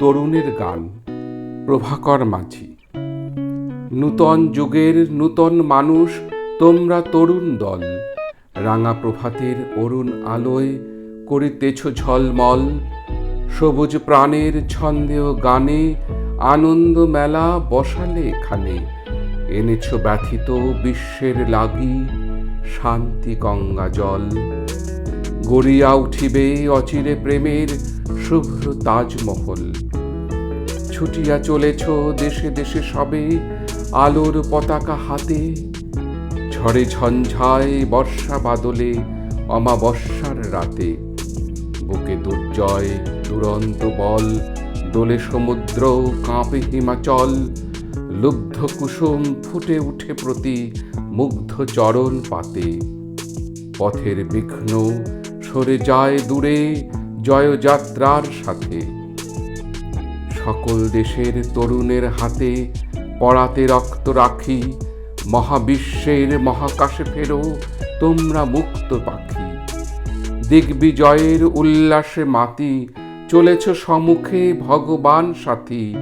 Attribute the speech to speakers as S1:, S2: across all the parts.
S1: তরুণের গান, প্রভাকর মাঝি। নূতন যুগের নূতন মানুষ, তোমরা তরুণ দল। রাঙা প্রভাতের অরুণ আলোয় করিতেছ ঝলমল। সবুজ প্রাণের ছন্দেও গানে আনন্দ মেলা বসালে এখানে। এনেছ ব্যথিত বিশ্বের লাগি শান্তি গঙ্গা জল। গড়িয়া উঠিবে অচিরে প্রেমের শুভ্র তাজমহল। ছুটিয়া চলেছ দেশে দেশে সবে, আলোর পতাকা হাতে। ঝড়ে ঝঞ্ঝায় বর্ষা বাদলে অমাবস্যার রাতে। বুকে দুর্জয় দুরন্ত বল, দোলে সমুদ্র কাঁপে হিমাচল। লুব্ধ কুসুম ফুটে উঠে প্রতি মুগ্ধ চরণ পাতে। পথের বিঘ্ন সরে যায় দূরে, জয়যাত্রার সাথে। সকল দেশের তরুণের হাতে পড়াতে রক্ত রাখি, মহাবিশ্বের মহাকাশে ফেরো, তোমরা মুক্ত পাখি। দিগ্বিজয়ের উল্লাসে মাতি, চলেছ সম্মুখে ভগবান সাথী।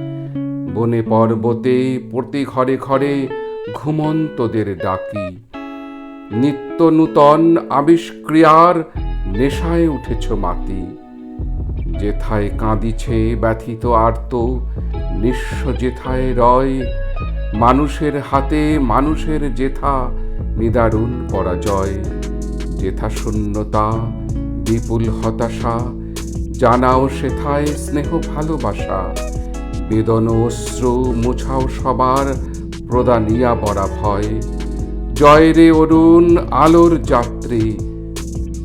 S1: বনে পর্বতে, প্রতি ঘরে ঘরে ঘুমন্তদের ডাকি। নিত্য নূতন আবিষ্ক্রিয়ার নেশায় উঠেছ মাতি। যেথায় কাঁদিছে ব্যথিত আর্ত, নিঃস্ব যেথায় রয়, মানুষের হাতে মানুষের জেথা নিদারুণ পরাজয়। যেথা শূন্যতা, বিপুল হতাশা, জানাও সেথায় স্নেহ ভালোবাসা, বেদন অশ্রু মুছাও সবার প্রদানিয়া বরা ভয়। জয় রে অরুণ আলোর যাত্রী,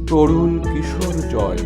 S1: তরুণ কিশোর জয়।